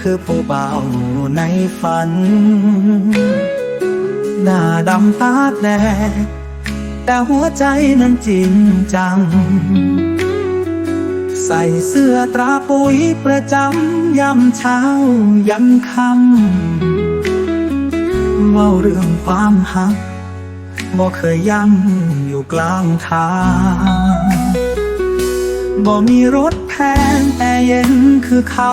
คือผู้เบาในฝัน หน้าดำตาแดงแต่หัวใจนั้นจริงจัง ใส่เสื้อตราปุ๋ยประจำยามเช้ายันค่ำเว่าเรื่องความหักบ่เคยยั้งอยู่กลางทางบ่มีรถ เย็นคือเขา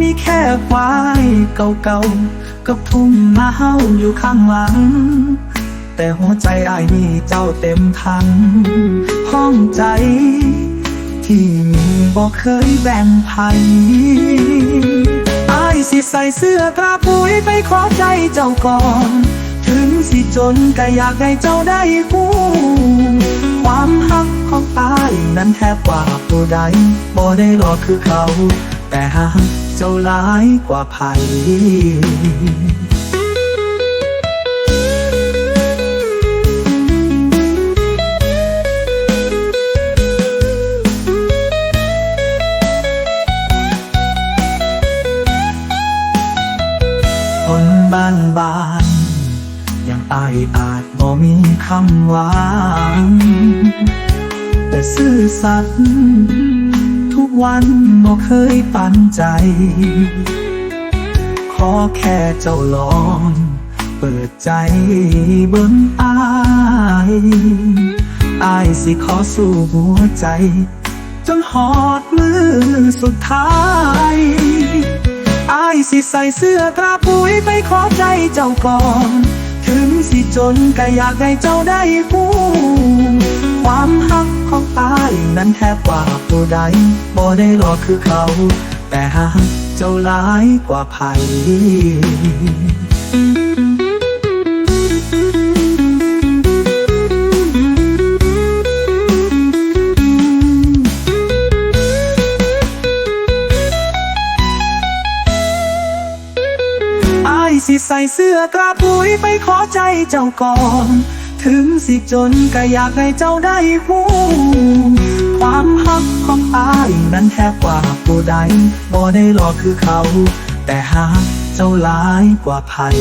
มีแค่ควายเก่าๆกับทุ่งนาเฮาอยู่ข้างหลัง แต่หัวใจอายมีเจ้าเต็มทังห้องใจ ที่มีบ่เคยแบ่งภัยอายสิใส่เสื้อตราปุ๋ยไปขอใจเจ้าก่อน ถึงสิจนก็อยากให้เจ้าได้คู่ บกว่าผู้ใดบ่ได้หลอกคือเขา แต่หาเจ้าหลายกว่าภัยคนบ้านบ้านย่างอายอาจบ่มีคำหวาน แต่ซื่อสัตย์ทุกวันบ่เคยปันใจ ขอแค่เจ้าลอง เปิดใจเบิ่งอายอายสิขอสู่หัวใจ จนหอดมือสุดท้ายอายสิใส่เสื้อตราปุ๋ยไปขอใจเจ้าก่อน ถึงสิจนก็อยากให้เจ้าได้คู่ ความหักของอายนั้นแทบกว่าผู้ใดบ่ได้หลอกคือเขา แต่หากเจ้าหลายกว่าภัยอายสิใส่เสื้อตราปุ๋ยไปขอใจเจ้าก่อน ถึงสิจนก็อยากให้เจ้าได้หูความหักของอายนั้นแทบกว่าผู้ใดบ่ได้หลอกคือเขา แต่หากเจ้าหลายกว่าภัย